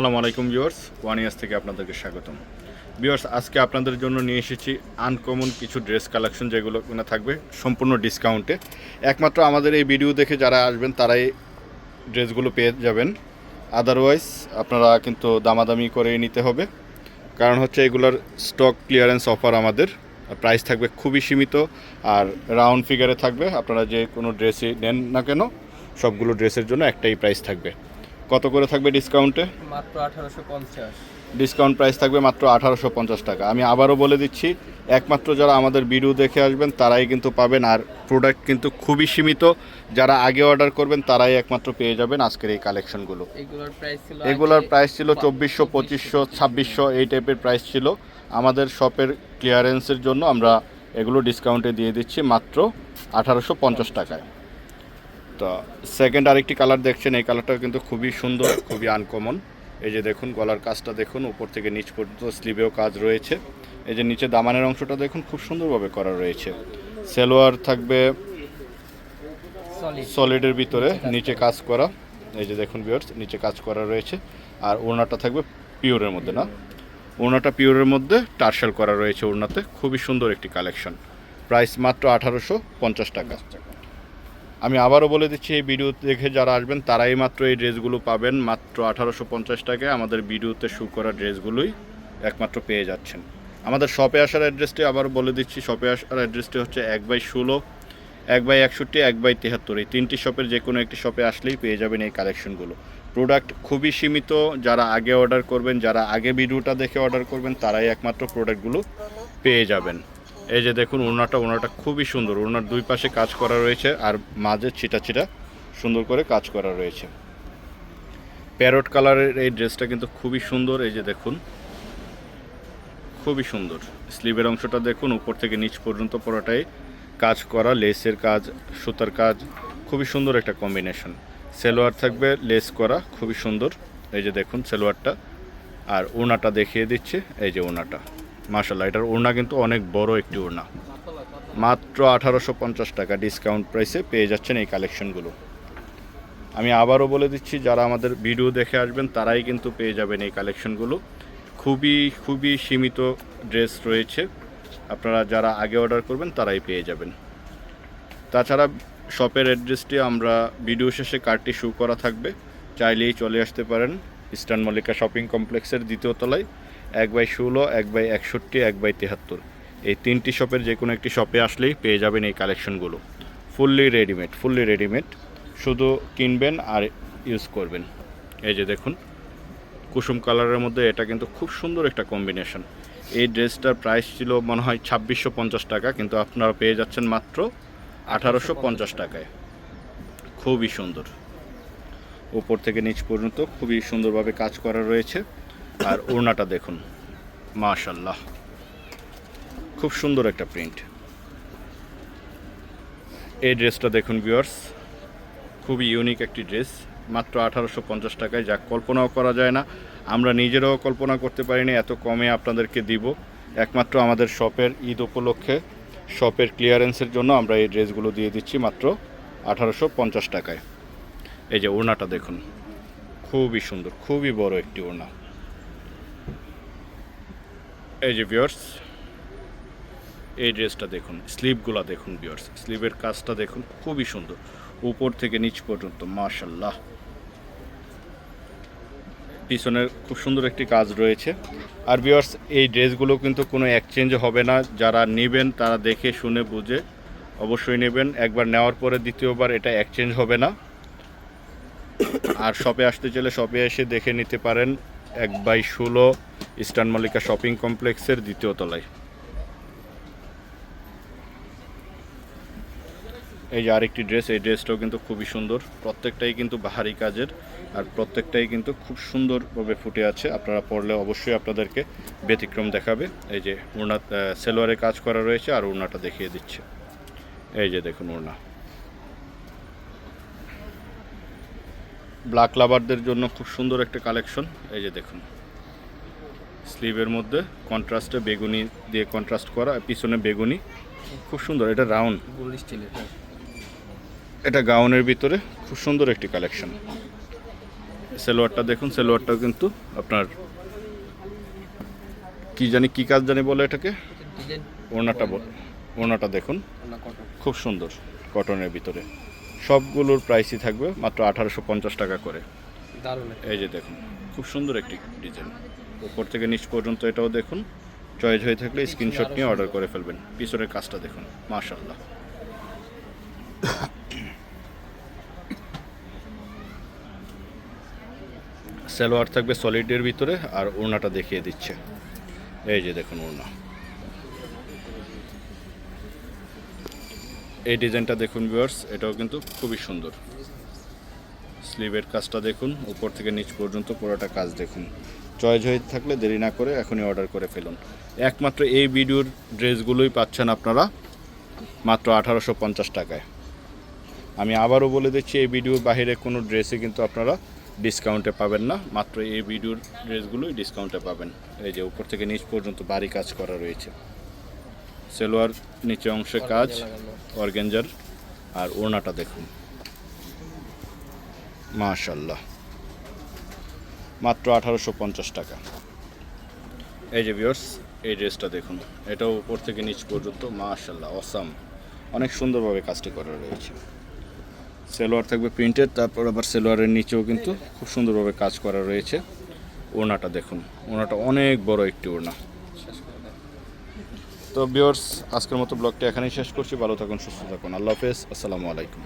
আসসালামু আলাইকুম viewers one years থেকে আপনাদেরকে স্বাগতম। ভিউয়ার্স, আজকে আপনাদের জন্য নিয়ে এসেছি আনকমন কিছু ড্রেস কালেকশন যেগুলো কিনা থাকবে সম্পূর্ণ ডিসকাউন্টে। একমাত্র আমাদের এই ভিডিও দেখে যারা আসবেন, তারাই ড্রেসগুলো পেয়ে যাবেন। আদারওয়াইজ আপনারা কিন্তু দামাদামি করে নিতে হবে। কারণ হচ্ছে এগুলোর স্টক ক্লিয়ারেন্স অফার আমাদের। প্রাইস থাকবে খুবই সীমিত। আর রাউন্ড ফিগারে থাকবে, আপনারা যে কোনো ড্রেসই নেন না কেন, সবগুলো ড্রেসের জন্য একটাই প্রাইস থাকবে। কত করে থাকবে ডিসকাউন্টে? মাত্র আঠারোশো পঞ্চাশ। ডিসকাউন্ট প্রাইস থাকবে মাত্র আঠারোশো পঞ্চাশ টাকা। আমি আবারও বলে দিচ্ছি একমাত্র যারা আমাদের ভিডিও দেখে আসবেন তারাই কিন্তু পাবেন। আর প্রোডাক্ট কিন্তু খুবই সীমিত। যারা আগে অর্ডার করবেন তারাই একমাত্র পেয়ে যাবেন আজকের এই কালেকশনগুলো এগুলোর প্রাইস ছিল প্রাইস ছিল চব্বিশশো পঁচিশশো ছাব্বিশশো এই টাইপের প্রাইস ছিল। আমাদের শপের ক্লিয়ারেন্সের জন্য আমরা এগুলো ডিসকাউন্টে দিয়ে দিচ্ছি মাত্র আঠারোশো পঞ্চাশ টাকায়। তো সেকেন্ড আরেকটি কালার দেখছেন এই কালারটা কিন্তু খুবই সুন্দর খুবই আনকমন এই যে দেখুন গলার কাজটা দেখুন উপর থেকে নিচ পর্যন্ত স্লিভেও কাজ রয়েছে। এই যে নিচে দামানের অংশটা দেখুন খুব সুন্দরভাবে করা রয়েছে। সেলোয়ার থাকবে সলিডের ভিতরে নিচে কাজ করা। এই যে দেখুন ভিউয়ার্স নিচে কাজ করা রয়েছে। আর ওড়নাটা থাকবে পিওরের মধ্যে না? ওড়নাটা পিওরের মধ্যে টার্সেল করা রয়েছে ওড়নাতে। খুবই সুন্দর একটি কালেকশন প্রাইস মাত্র আঠারোশো পঞ্চাশ টাকা। আমি আবারও বলে দিচ্ছি, এই ভিডিও দেখে যারা আসবেন, তারাই মাত্র এই ড্রেসগুলো পাবেন। মাত্র আঠারোশো পঞ্চাশ টাকায় আমাদের ভিডিওতে শু করা ড্রেসগুলোই একমাত্র পেয়ে যাচ্ছেন। আমাদের শপে আসার অ্যাড্রেসটি আবার বলে দিচ্ছি। শপে আসার অ্যাড্রেসটি হচ্ছে এক বাই ষোলো, এক বাই একষট্টি, এক বাই তেহাত্তর। এই তিনটি শপের যে কোনো একটি শপে আসলেই পেয়ে যাবেন এই কালেকশনগুলো প্রোডাক্ট খুবই সীমিত। যারা আগে অর্ডার করবেন, যারা আগে ভিডিওটা দেখে অর্ডার করবেন, তারাই একমাত্র প্রোডাক্টগুলো পেয়ে যাবেন। এই যে দেখুন, ওড়নাটা ওড়নাটা খুবই সুন্দর। ওড়নার দুই পাশে কাজ করা রয়েছে আর মাঝে ছিটা ছিটা সুন্দর করে কাজ করা রয়েছে। প্যারট কালারের এই ড্রেসটা কিন্তু খুবই সুন্দর, এই যে দেখুন। খুবই সুন্দর। স্লিভের অংশটা দেখুন, উপর থেকে নিচ পর্যন্ত পুরোটাই কাজ করা, লেসের কাজ, সুতার কাজ, খুবই সুন্দর একটা কম্বিনেশন। সেলোয়ার থাকবে, লেস করা, খুবই সুন্দর। এই যে দেখুন, সেলোয়ারটা। আর ওনাটা দেখিয়ে দিচ্ছে, এই যে ওড়নাটা। মাশাল্লাহ এটার ওড়না কিন্তু অনেক বড় একটি ওড়না। মাত্র আঠারোশো পঞ্চাশ টাকা ডিসকাউন্ট প্রাইসে পেয়ে যাচ্ছেন এই কালেকশনগুলো আমি আবারও বলে দিচ্ছি, যারা আমাদের ভিডিও দেখে আসবেন, তারাই কিন্তু পেয়ে যাবেন এই কালেকশনগুলো খুবই খুবই সীমিত ড্রেস রয়েছে। আপনারা যারা আগে অর্ডার করবেন, তারাই পেয়ে যাবেন। তাছাড়া শপের অ্যাড্রেসটি আমরা ভিডিও শেষে কার্ডটি শু করা থাকবে। চাইলেই চলে আসতে পারেন। ইস্টার্ন মল্লিকা শপিং কমপ্লেক্সের দ্বিতীয় তলায়। এক বাই ষোলো, এক বাই একষট্টি, এক বাই তেহাত্তর। এই তিনটি শপের যে কোনো একটি শপে আসলেই পেয়ে যাবেন এই কালেকশনগুলো ফুললি রেডিমেড ফুললি রেডিমেড শুধু কিনবেন আর ইউজ করবেন। এই যে দেখুন, কুসুম কালারের মধ্যে এটা কিন্তু খুব সুন্দর একটা কম্বিনেশন এই ড্রেসটার প্রাইস ছিল মনে হয় ছাব্বিশশো পঞ্চাশ টাকা, কিন্তু আপনারা পেয়ে যাচ্ছেন মাত্র আঠারোশো পঞ্চাশ টাকায়। খুবই সুন্দর। উপর থেকে নিচ পর্যন্ত খুবই সুন্দরভাবে কাজ করা রয়েছে। আর ওড়নাটা দেখুন। মাশাল্লাহ খুব সুন্দর একটা প্রিন্ট। এই ড্রেসটা দেখুন ভিউয়ার্স। খুবই ইউনিক একটি ড্রেস। মাত্র আঠারোশো পঞ্চাশ টাকায়, যা কল্পনাও করা যায় না। আমরা নিজেরাও কল্পনা করতে পারিনি, এত কমে আপনাদেরকে দিব। একমাত্র আমাদের শপের ঈদ উপলক্ষে, শপের ক্লিয়ারেন্সের জন্য আমরা এই ড্রেসগুলো দিয়ে দিচ্ছি মাত্র আঠারোশো পঞ্চাশ টাকায়। এই যে ওড়নাটা দেখুন। খুবই সুন্দর, খুবই বড় একটি ওড়না। এই যে ভিওর্স এই ড্রেসটা দেখুন স্লিভগুলো দেখুন ভিওর্স স্লিভের কাজটা দেখুন, খুবই সুন্দর। উপর থেকে নিচ পর্যন্ত মাশাল্লাহ পিছনের খুব সুন্দর একটি কাজ রয়েছে। আর ভিওর্স এই ড্রেসগুলো কিন্তু কোনো এক্সচেঞ্জ হবে না। যারা নেবেন, তারা দেখে, শুনে, বুঝে, অবশ্যই নেবেন। একবার নেওয়ার পরে দ্বিতীয়বার এটা এক্সচেঞ্জ হবে না। আর শপে আসতে চাইলে শপে এসে দেখে নিতে পারেন। এক বাই ষোলো ইস্টার্ন মল্লিকা শপিং কমপ্লেক্সের দ্বিতীয় তলায়। এই যে আরেকটি ড্রেস, এই ড্রেসটাও কিন্তু খুবই সুন্দর। প্রত্যেকটাই কিন্তু বাহারি কাজের আর প্রত্যেকটাই কিন্তু খুব সুন্দরভাবে ফুটে আছে। আপনারা পড়লে অবশ্যই আপনাদেরকে ব্যতিক্রম দেখাবে। এই যে ওড়না সেলোয়ারে কাজ করা রয়েছে আর ওড়নাটা দেখিয়ে দিচ্ছে। এই যে দেখুন ওড়না ব্ল্যাক লাভারদের জন্য খুব সুন্দর একটা কালেকশন। এই যে দেখুন। স্লিভের মধ্যে কন্ট্রাস্টে বেগুনি দিয়ে কন্ট্রাস্ট করা পিছনে বেগুনি। খুব সুন্দর এটা রাউন্ড। এটা। গাউনের ভিতরে খুব সুন্দর একটি কালেকশন। সেলোয়ারটা দেখুন সেলোয়ারটাও কিন্তু আপনার কি জানি কি কাজ জানি বলে এটাকে? ওড়নাটা বল ওড়নাটা দেখুন। খুব সুন্দর কটনের ভিতরে। সবগুলোর প্রাইসই থাকবে মাত্র আঠারোশো পঞ্চাশ টাকা করে। এই যে দেখুন খুব সুন্দর একটি ডিজাইন। উপর থেকে নিচ পর্যন্ত এটাও দেখুন। চয়েস হয়ে থাকলে স্ক্রিনশট নিয়ে অর্ডার করে ফেলবেন। পিছনের কাজটা দেখুন। মাশাল্লাহ সালোয়ার থাকবে সলিডের ভিতরে আর ওড়নাটা দেখিয়ে দিচ্ছে। এই যে দেখুন ওড়না। এই ডিজাইনটা দেখুন ভিউয়ার্স এটাও কিন্তু খুবই সুন্দর। স্লিভের কাজটা দেখুন। উপর থেকে নিচ পর্যন্ত পুরোটা কাজ দেখুন। চয়েস হয়ে থাকলে দেরি না করে এখনই অর্ডার করে ফেলুন। একমাত্র এই ভিডিওর ড্রেসগুলোই পাচ্ছেন আপনারা মাত্র আঠারোশো পঞ্চাশ টাকায়। আমি আবারও বলে দিচ্ছি এই ভিডিওর বাইরে কোনো ড্রেসে কিন্তু আপনারা ডিসকাউন্টে পাবেন না। মাত্র এই ভিডিওর ড্রেসগুলোই ডিসকাউন্টে পাবেন। এই যে উপর থেকে নিচ পর্যন্ত বাড়ি কাজ করা রয়েছে। সেলোয়ার নিচে অংশে কাজ অর্গেঞ্জার আর ওড়নাটা দেখুন। মাশাল্লাহ মাত্র আঠারোশো পঞ্চাশ টাকা। এই যে ভিউয়ার্স এই ড্রেসটা দেখুন, এটাও উপর থেকে নিচ পর্যন্ত মাশাল্লাহ অসাম অনেক সুন্দরভাবে কাজটি করা রয়েছে। সেলোয়ার থাকবে প্রিন্টেড তারপর আবার সেলোয়ারের নিচেও কিন্তু খুব সুন্দরভাবে কাজ করা রয়েছে। ওড়নাটা দেখুন, ওড়নাটা অনেক বড় একটি ওড়না। তো ভিউয়ার্স আজকের মতো ব্লগটি এখানেই শেষ করছি। ভালো থাকুন, সুস্থ থাকুন। আল্লাহ হাফেজ, আসসালামু আলাইকুম।